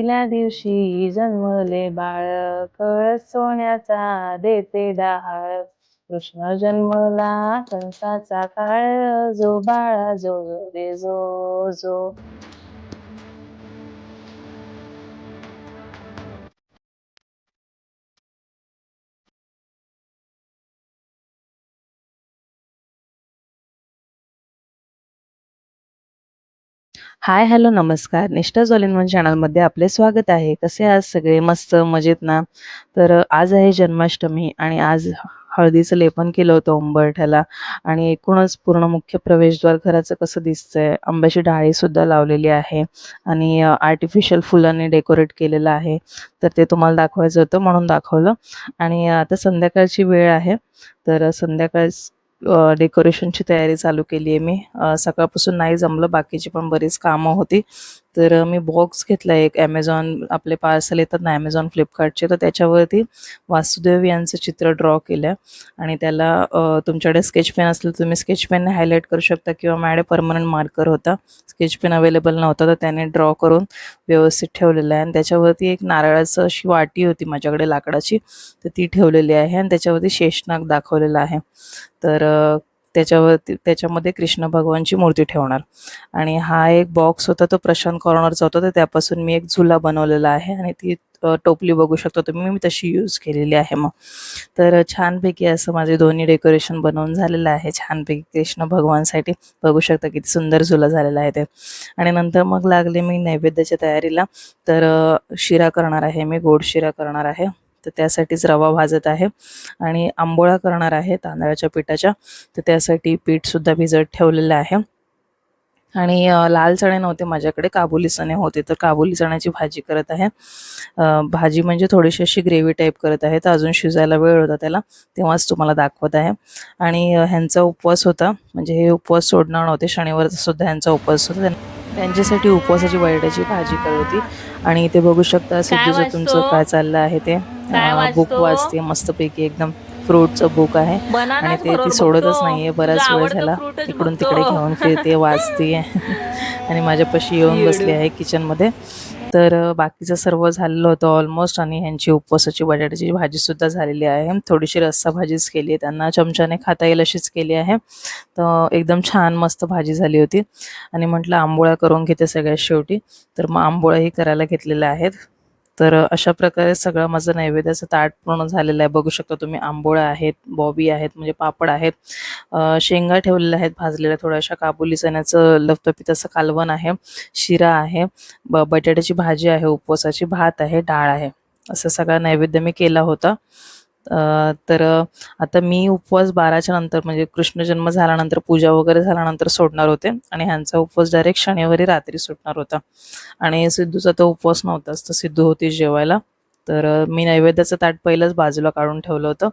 पहिल्या दिवशी जन्मले बाळ कळस सोन्याचा देते डहाळ कृष्ण जन्मला कंसाचा काळ जो बाळा जो रे जो जो. हाय हॅलो नमस्कार. निष्ठा झॉलिनवन चॅनलमध्ये आपले स्वागत आहे. कसे आज सगळे? मस्त मजेत ना? तर आज आहे जन्माष्टमी आणि आज हळदीचं लेपन केलं होतं उंबरठ्याला आणि एकूणच पूर्ण मुख्य प्रवेशद्वार घराचं कसं दिसतंय? आंब्याची डाळीसुद्धा लावलेली आहे आणि आर्टिफिशियल फुलांनी डेकोरेट केलेलं आहे. तर ते तुम्हाला दाखवायचं होतं म्हणून दाखवलं. आणि आता संध्याकाळची वेळ आहे. तर संध्याकाळ डेकोरेशनची तयारी चालू केली आहे मी सकाळपासून नाही जमलं बाकीची पण बरीच कामं होती. तर मी बॉक्स घेतला एक ॲमेझॉन आपले पार्सल येतात ना ॲमेझॉन फ्लिपकार्टचे तर त्याच्यावरती वासुदेव यांचं चित्र ड्रॉ केलं. आणि त्याला तुमच्याकडे स्केच पेन असलं तर तुम्ही स्केच पेनने हायलाईट करू शकता किंवा माझ्याकडे परमनंट मार्कर होता. स्केच पेन अवेलेबल नव्हता तर त्याने ड्रॉ करून व्यवस्थित ठेवलेलं आहे. आणि त्याच्यावरती एक नारळाचं अशी वाटी होती माझ्याकडे लाकडाची तर ती ठेवलेली आहे. आणि त्याच्यावरती शेषनाग दाखवलेला आहे. तर त्याच्यावरती त्याच्यामध्ये कृष्ण भगवानची मूर्ती ठेवणार. आणि हा एक बॉक्स होता तो प्रशांत कॉर्नरचा होता तर त्यापासून मी एक झुला बनवलेला आहे आणि ती टोपली बघू शकतो तुम्ही. मी तशी यूज केलेली आहे मग. तर छानपैकी असं माझे दोन्ही डेकोरेशन बनवून झालेलं आहे. छानपैकी कृष्ण भगवानसाठी बघू शकता किती सुंदर झुला झालेला आहे ते. आणि नंतर मग लागले मी नैवेद्याच्या तयारीला. तर शिरा करणार आहे मी गोड शिरा करणार आहे. तर त्यासाठीच रवा भाजत आहे. आणि आंबोळा करणार आहे तांदळाच्या पिठाच्या. तर त्यासाठी पीठसुद्धा भिजत ठेवलेलं आहे. आणि लाल चणे नव्हते माझ्याकडे काबुली चणे होते. तर काबुली चण्याची भाजी करत आहे. भाजी म्हणजे थोडीशी अशी ग्रेव्ही टाईप करत आहे. तर अजून शिजायला वेळ होता त्याला तेव्हाच तुम्हाला दाखवत आहे. आणि ह्यांचा उपवास होता. म्हणजे हे उपवास सोडणार नव्हते. शनिवारचा सुद्धा ह्यांचा उपवास होता. त्यां- त्यांच्यासाठी उपवासाची बटाट्याची भाजी करत होती. आणि इथे बघू शकता सिद्धूचं तुमचं? काय चाललं आहे ते. बुक वाचतो? मस्तपैकी एकदम फ्रूटचं बुक आहे. आणि ते ती सोडतच. नाहीये बराच वेळ झाला. इकडून. तिकडे घेऊन फिरते वाचते. आणि माझ्यापाशी येऊन बसली आहे किचनमध्ये तर बाकीचं सर्व झालेलं होतं ऑलमोस्ट आणि ह्यांची उपवासाची बटाट्याची भाजी सुद्धा झालेली आहे. थोडीशी रस्सा भाजीच केली आहे त्यांना. चमच्याने खाता येईल अशीच केली आहे. तर एकदम छान मस्त भाजी झाली होती. आणि म्हटलं आंबोळ्या करून घेते सगळ्यात शेवटी. तर मग आंबोळ्याही करायला घेतलेल्या आहेत. तर अशा प्रकारे सगळं माझं नैवेद्याचं ताट पूर्ण झालेलं आहे. बघू शकता तुम्ही आंबोळ्या आहेत बॉबी आहेत म्हणजे पापड आहेत. शेंगा ठेवलेल्या आहेत भाजलेल्या थोड्याशा काबुली चण्याचं लपतपीत कालवण आहे शिरा आहे ब बटाट्याची भाजी आहे उपवासाची भात आहे डाळ आहे. असं सगळा नैवेद्य मी केला होता. तर आता मी उपवास बाराच्या नंतर म्हणजे कृष्ण जन्म झाल्यानंतर पूजा वगैरे झाल्यानंतर सोडणार होते. आणि ह्यांचा उपवास डायरेक्ट शनिवारी रात्री सुटणार होता. आणि सिद्धूचा तो उपवास नव्हताच तर सिद्धू होती जेवायला. तर मी नैवेद्याचं ताट पहिलंच बाजूला काढून ठेवलं होतं.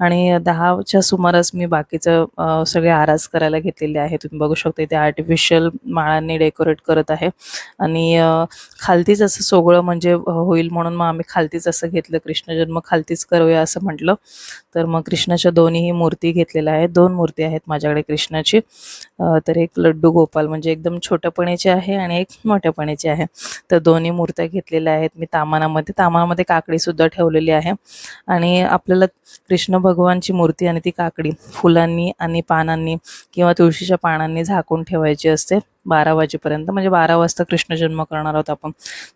आणि दहाच्या सुमारास मी बाकीचं सगळे आरास करायला घेतलेले आहे तुम्ही बघू शकता इथे आर्टिफिशियल माळांनी डेकोरेट करत आहे. आणि खालतीच असं सोगळं म्हणजे होईल म्हणून मग आम्ही खालतीच असं घेतलं. कृष्ण जन्म खालतीच करूया असं म्हटलं. तर मग कृष्णाच्या दोन्ही मूर्ती घेतलेल्या आहेत. दोन मूर्ती आहेत माझ्याकडे कृष्णाची. तर एक लड्डू गोपाल म्हणजे एकदम छोट्यापणीची आहे आणि एक मोठ्यापणीची आहे. तर दोन्ही मूर्त्या घेतलेल्या आहेत. मी तामानामध्ये तामानामध्ये काकडी सुद्धा ठेवलेली आहे. आणि आपल्याला कृष्ण भगवानची मूर्ती आणि ती काकडी फुलांनी आणि पानांनी किंवा तुळशीच्या पानांनी झाकून ठेवायची असते. बारा वाजेपर्यंत. म्हणजे बारा वाजता कृष्ण जन्म करणार आहोत आपण.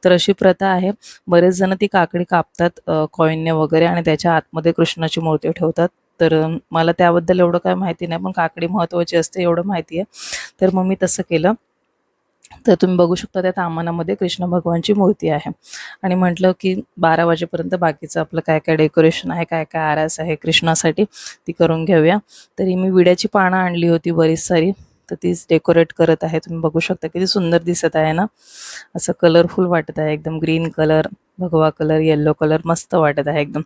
तर अशी प्रथा आहे. बरेच जण ती काकडी कापतात कॉईनने वगैरे आणि त्याच्या आतमध्ये कृष्णाची मूर्ती ठेवतात. तर मला त्याबद्दल एवढं काय माहिती नाही पण काकडी महत्त्वाची असते एवढं माहिती आहे. तर मग मी तसं केलं. तर तुम्ही बघू शकता त्या तामानामध्ये कृष्ण भगवानची मूर्ती आहे. आणि म्हटलं की बारा वाजेपर्यंत बाकीचं आपलं काय काय डेकोरेशन आहे काय काय आरास आहे कृष्णासाठी ती करून घेऊया. तरी मी विड्याची पानं आणली होती बरीच सारी तर तीच डेकोरेट करत आहे. तुम्ही बघू शकता किती सुंदर दिसत आहे ना. असं कलरफुल वाटत आहे एकदम ग्रीन कलर भगवा कलर येल्लो कलर मस्त वाटत आहे एकदम.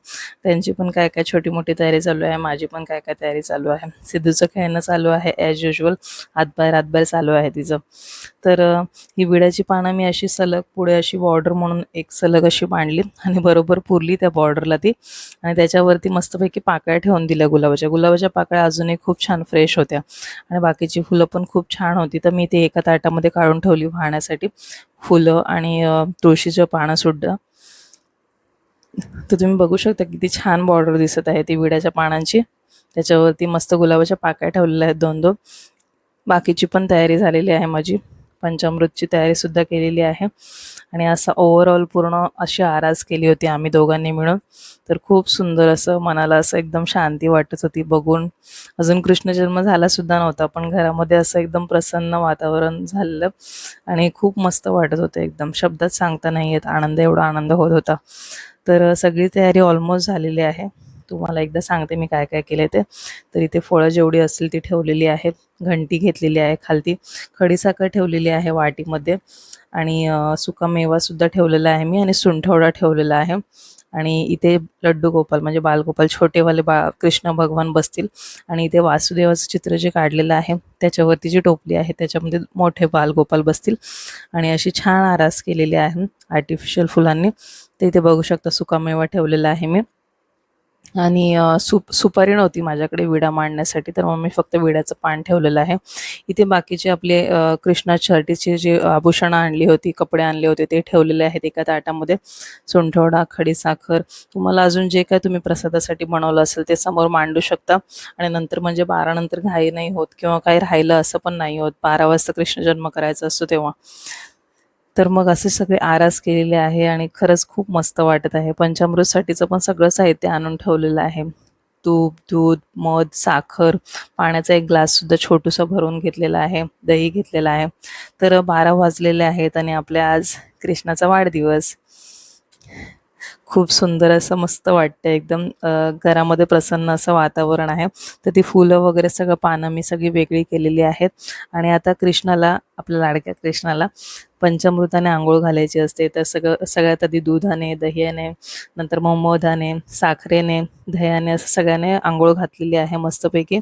त्यांची पण काय काय छोटी मोठी तयारी चालू आहे माझी पण काय काय तयारी चालू आहे. सिद्धूचं खेळणं चालू आहे ॲज युजल हातबाहेर हातबाहेर चालू आहे तिचं. तर ही विड्याची पानं मी अशी सलग पुढे अशी बॉर्डर म्हणून एक सलग अशी मांडली आणि बरोबर पुरली त्या बॉर्डरला ती. आणि त्याच्यावरती मस्तपैकी पाकळ्या ठेवून दिल्या गुलाबाच्या. गुलाबाच्या पाकळ्या अजूनही खूप छान फ्रेश होत्या. आणि बाकीची फुलं पण खूप छान होती. तर मी ते एका ताटामध्ये काढून ठेवली वाहण्यासाठी. फुलं आणि तुळशीचं पानंसुद्धा तर तुम्ही बघू शकता किती छान बॉर्डर दिसत आहे ती विड्याच्या पानांची. त्याच्यावरती मस्त गुलाबाच्या पाकळ्या ठेवलेल्या आहेत दोन दोन बाकीची पण तयारी झालेली आहे माझी. पंचामृतची तयारी सुद्धा केलेली आहे. आणि असं ओव्हरऑल पूर्ण अशी आरास केली होती आम्ही दोघांनी मिळून. तर खूप सुंदर असं मनाला असं एकदम शांती वाटत होती बघून. अजून कृष्ण जन्म झाला सुद्धा नव्हता पण घरामध्ये असं एकदम प्रसन्न वातावरण झालेलं आणि खूप मस्त वाटत होतं एकदम. शब्दात सांगता नाही येत आनंद एवढा आनंद होत होता. तर सगळी तयारी ऑलमोस्ट झालेली आहे. तुम्हाला एकदा सांगते मी काय काय केले ते. तर इथे फळं जेवढी असतील ती ठेवलेली आहेत. घंटी घेतलेली आहे खालती. खडीसाखर ठेवलेली आहे वाटीमध्ये. आणि सुका सुद्धा ठेवलेला आहे मी आणि सुंठवडा ठेवलेला आहे. आणि इथे लड्डू गोपाल म्हणजे बालगोपाल छोटेवाले बा कृष्ण भगवान बसतील. आणि इथे वासुदेवाचं चित्र जे काढलेलं आहे त्याच्यावरती जी टोपली आहे त्याच्यामध्ये मोठे बालगोपाल बसतील. आणि अशी छान आरास केलेली आहे आर्टिफिशियल फुलांनी. ते इथे बघू शकता सुकामेवा ठेवलेला आहे मी. आणि सुप सुपारी नव्हती माझ्याकडे विडा मांडण्यासाठी तर मग मी फक्त विड्याचं पान ठेवलेलं आहे. इथे बाकीचे आपले कृष्णा कृष्णासाठीचे जे आभूषणं आणली होती कपडे आणले होते ते ठेवलेले आहेत एका ताटामध्ये. सोंठवडा खडीसाखर तुम्हाला अजून जे काय तुम्ही प्रसादासाठी बनवलं असेल ते समोर मांडू शकता. आणि नंतर म्हणजे बारा नंतर घाई नाही होत किंवा काही राहिलं असं पण नाही होत. बारा वाजता कृष्ण जन्म करायचा असतो तेव्हा. तर मग असे सगळे आरास केलेले आहे आणि खरंच खूप मस्त वाटत आहे. पंचामृतसाठीचं पण सगळं साहित्य आणून ठेवलेलं आहे. तूप दूध मध साखर पाण्याचा एक ग्लाससुद्धा छोटूसा भरून घेतलेला आहे. दही घेतलेला आहे. तर बारा वाजलेले आहेत आणि आपल्या आज कृष्णाचा वाढदिवस. खूप सुंदर असं मस्त वाटतं एकदम घरामध्ये प्रसन्न असं वातावरण आहे. तर ती फुलं वगैरे सगळं पानं मी सगळी वेगळी केलेली आहेत. आणि आता कृष्णाला आपल्या लाडक्या कृष्णाला पंचामृताने आंघोळ घालायची असते. तर सगळं सगळ्यात आधी दुधाने दह्याने नंतर मग मधाने साखरेने दह्याने असं सगळ्याने आंघोळ घातलेली आहे मस्तपैकी.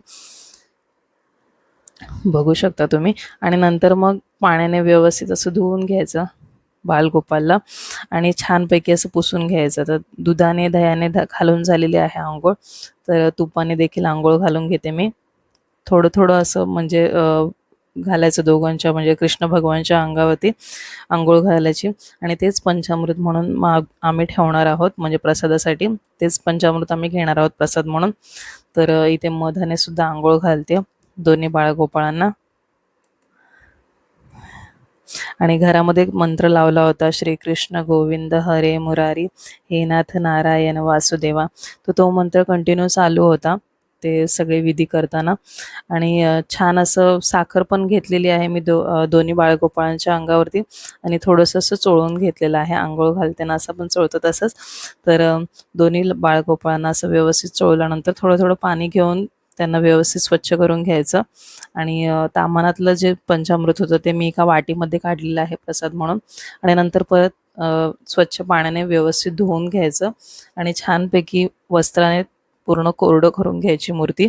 बघू शकता तुम्ही. आणि नंतर मग पाण्याने व्यवस्थित असं धुवून घ्यायचं. बालगोपालला. आणि छानपैकी असं पुसून घ्यायचं. तर दुधाने दह्याने ध घालून झालेली आहे आंघोळ. तर तुपाने देखील आंघोळ घालून घेते मी. थोडं थोडं असं म्हणजे घालायचं दोघांच्या म्हणजे कृष्ण भगवानच्या अंगावरती आंघोळ घालायची. आणि तेच पंचामृत म्हणून मग आम्ही ठेवणार आहोत. म्हणजे प्रसादासाठी तेच पंचामृत आम्ही घेणार आहोत प्रसाद म्हणून. तर इथे मधाने सुद्धा आंघोळ घालते. दोन्ही बाळगोपाळांना. आणि घरामध्ये एक मंत्र लावला होता श्रीकृष्ण गोविंद हरे मुरारी हे नाथ नारायण वासुदेवा. तर तो मंत्र कंटिन्यू चालू होता ते सगळे विधी करताना. आणि छान असं साखर पण घेतलेली आहे मी दो दोन्ही बाळगोपाळांच्या अंगावरती आणि थोडंसं असं चोळून घेतलेलं आहे आंघोळ घालताना असं पण चोळतो तसंच. तर दोन्ही बाळगोपाळांना असं व्यवस्थित चोळल्यानंतर थोडं थोडं पाणी घेऊन त्यांना व्यवस्थित स्वच्छ करून घ्यायचं. आणि तामानातलं जे पंचामृत होतं ते मी एका वाटीमध्ये काढलेलं आहे प्रसाद म्हणून. आणि नंतर परत स्वच्छ पाण्याने व्यवस्थित धुवून घ्यायचं. आणि छानपैकी वस्त्राने पूर्ण कोरडं करून घ्यायची मूर्ती.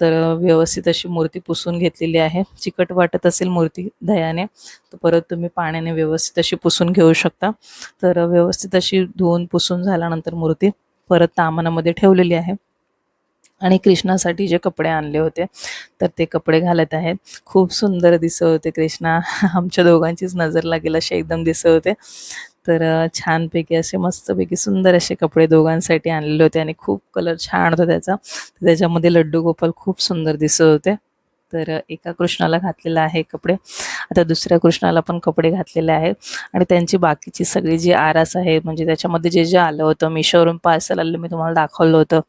तर व्यवस्थित अशी मूर्ती पुसून घेतलेली आहे. चिकट वाटत असेल मूर्ती दह्याने तर परत तुम्ही पाण्याने व्यवस्थित अशी पुसून घेऊ शकता. तर व्यवस्थित अशी धुवून पुसून झाल्यानंतर मूर्ती परत तामनामध्ये ठेवलेली आहे. आणि कृष्णासाठी जे कपडे आणले होते तर ते कपडे घालत आहेत. खूप सुंदर दिसत होते कृष्णा. आमच्या दोघांचीच नजर लागेल असे एकदम दिसत होते. तर छानपैकी असे मस्तपैकी सुंदर असे कपडे दोघांसाठी आणलेले होते आणि खूप कलर छान होता त्याचा. त्याच्यामध्ये लड्डू गोपाल खूप सुंदर दिसत होते. तर एका कृष्णाला घातलेला आहे कपडे. आता दुसऱ्या कृष्णाला पण कपडे घातलेले आहेत. आणि त्यांची बाकीची सगळी जी आरास आहे म्हणजे त्याच्यामध्ये जे जे आलं होतं मिशोवरून पार्सल आलेलं मी तुम्हाला दाखवलं होतं.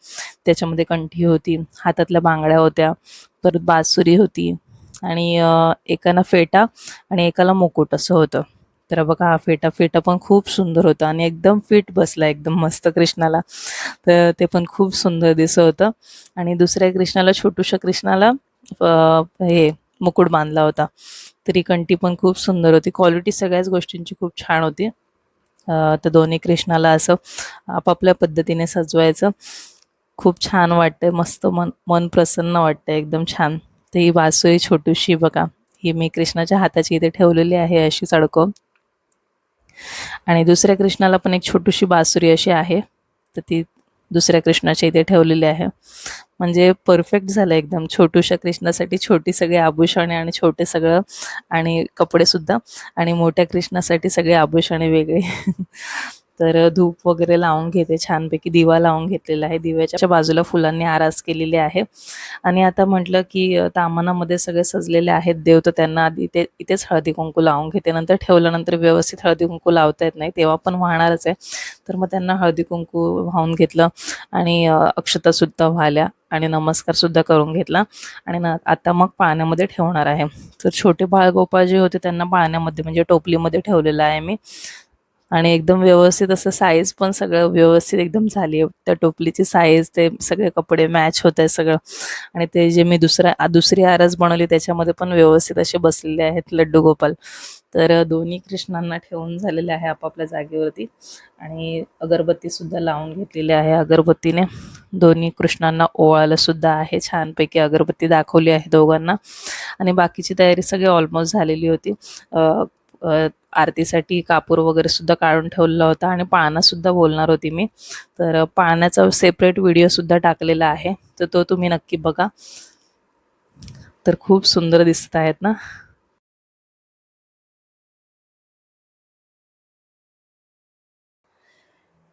त्याच्यामध्ये कंठी होती हातातल्या बांगड्या होत्या परत बासुरी होती आणि एकाला फेटा आणि एकाला मुकुट असं होतं. तर बघा हा फेटा फेटा पण खूप सुंदर होता आणि एकदम फिट बसला एकदम मस्त कृष्णाला. तर ते पण खूप सुंदर दिसत होतं. आणि दुसऱ्या कृष्णाला छोटूशा कृष्णाला हे मुकुट बांधला होता. तरी कंटी पण खूप सुंदर होती. क्वालिटी सगळ्याच गोष्टींची खूप छान होती. तर दोन्ही कृष्णाला असं आपापल्या पद्धतीने सजवायचं. खूप छान वाटतंय. मस्त मन मन प्रसन्न वाटतंय. एकदम छान. तर ही बासुरी छोटीशी बघा. ही मी कृष्णाच्या हाताची इथे ठेवलेली आहे अशीच अडकवून आणि दुसऱ्या कृष्णाला पण एक छोटीशी बासुरी अशी आहे. तर ती दुसऱ्या कृष्णाच्या इथे ठेवलेली आहे. म्हणजे परफेक्ट झालं एकदम. छोटूशा कृष्णासाठी छोटी सगळी आभूषणे आणि छोटे सगळं आणि कपडे सुद्धा आणि मोठ्या कृष्णासाठी सगळे आभूषणे वेगळे. तर धूप वगैरे लावून घेते छानपैकी. दिवा लावून घेतलेला आहे. दिव्याच्या बाजूला फुलांनी आरास केलेली आहे. आणि आता म्हटलं की तामानामध्ये सगळे सजलेले आहेत. देव तर त्यांना आधी ते इथेच हळदी कुंकू लावून घेते. नंतर ठेवल्यानंतर व्यवस्थित हळदी कुंकू लावता येत नाही. तेव्हा पण वाहणारच आहे. तर मग त्यांना हळदी कुंकू वाहून घेतलं आणि अक्षतासुद्धा अक्षता सुद्धा आणि नमस्कार सुद्धा करून घेतला. आणि न आता मग पाण्यामध्ये ठेवणार आहे. तर छोटे बाळगोपाळ जे होते त्यांना पाण्यामध्ये म्हणजे टोपलीमध्ये ठेवलेलं आहे मी. आणि एकदम व्यवस्थित असं साईज पण सगळं व्यवस्थित एकदम झाली आहे. त्या टोपलीची साईज ते सगळे कपडे मॅच होत आहे सगळं. आणि ते जे मी दुसऱ्या दुसरी आरस बनवली त्याच्यामध्ये पण व्यवस्थित असे बसलेले आहेत लड्डू गोपाल. तर दोन्ही कृष्णांना ठेवून झालेले आहे आपापल्या जागेवरती. आणि अगरबत्ती सुद्धा लावून घेतलेली आहे अगरबत्तीने. दोन्ही कृष्णांना ओवाळलं सुद्धा आहे. छानपैकी अगरबत्ती दाखवली आहे दोघांना. आणि बाकीची तयारी सगळी ऑलमोस्ट झालेली होती. आरतीसाठी कापूर वगैरे सुद्धा काढून ठेवलेला होता आणि पाळणा सुद्धा बोलणार होती मी. तर पाळण्याचा सेपरेट व्हिडिओ सुद्धा टाकलेला आहे. तर तो तुम्ही नक्की बघा. तर खूप सुंदर दिसत आहेत ना?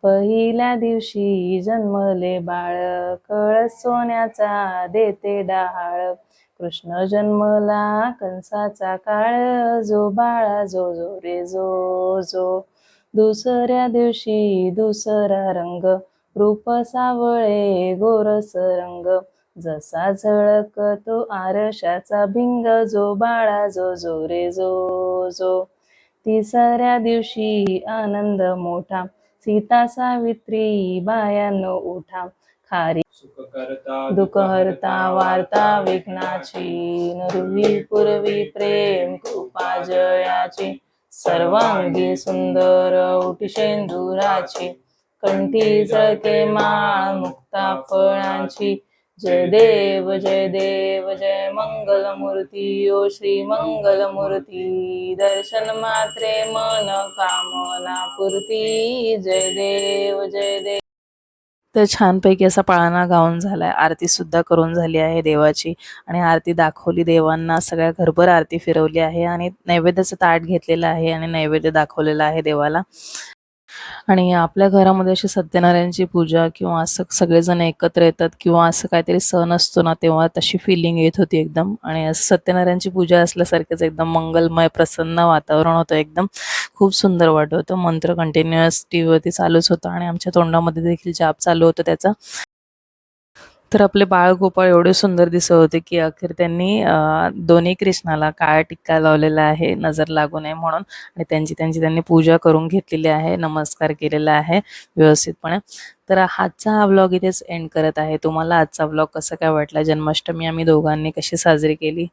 पहिल्या दिवशी जन्मले बाळ कळ सोन्याचा देते डहाळ कृष्ण जन्मला कंसाचा काळ जो बाळा जो जो रे जो जो. दुसऱ्या दिवशी दुसरा रंग रूप सावळे गोरस रंग. जसा झळक तो आरशाचा भिंग जो बाळा जो जो रे जो जो. तिसऱ्या दिवशी आनंद मोठा सीता सावित्री बायानो उठा. खारी दुःख हरता वार्ता विघ्नाची नरुवी पूर्वी प्रेम कृपा जयाची सर्वांगी सुंदर उटी शेंदुराची कंठी जळके माळ मुक्ता फळांची जय देव जय देव जय मंगलमूर्ती ओ श्री मंगलमूर्ती दर्शन मात्रे मन कामना पूर्ती जय देव जय देव. तर छानपैकी असा पाळणा गाऊन झालाय. आरती सुद्धा करून झाली आहे देवाची आणि आरती दाखवली देवांना. सगळ्या घरभर आरती फिरवली आहे आणि नैवेद्याचं ताट घेतलेलं आहे आणि नैवेद्य दाखवलेलं आहे देवाला. आणि आपल्या घरामध्ये अशी सत्यनारायणची पूजा किंवा असं सगळेजण एकत्र येतात किंवा असं काहीतरी सण असतो ना तेव्हा तशी फिलिंग येत होती एकदम. आणि असं सत्यनारायणची पूजा असल्यासारखंच एकदम मंगलमय प्रसन्न वातावरण होतं एकदम. खूप सुंदर वाटत होतं. मंत्र कंटिन्युअस टी व्हीवरती चालूच होता आणि आमच्या तोंडामध्ये देखील जाप चालू होतं त्याचा. तर आपले बाळगोपाळ एवढे सुंदर दिसत होते की अखेर त्यांनी दोन्ही कृष्णाला काळा टिक्का लावलेला आहे नजर लागू नये म्हणून. आणि त्यांची त्यांची त्यांनी पूजा करून घेतलेली आहे नमस्कार केलेला आहे व्यवस्थितपणे. तर आजचा हा ब्लॉग इथेच एंड करत आहे. तुम्हाला आजचा ब्लॉग कसा काय वाटला? जन्माष्टमी आम्ही दोघांनी कशी साजरी केली?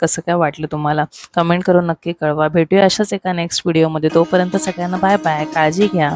कसं काय वाटलं तुम्हाला? कमेंट करून नक्की कळवा. भेटूया अशाच एका नेक्स्ट व्हिडिओमध्ये तोपर्यंत सगळ्यांना बाय बाय काळजी घ्या.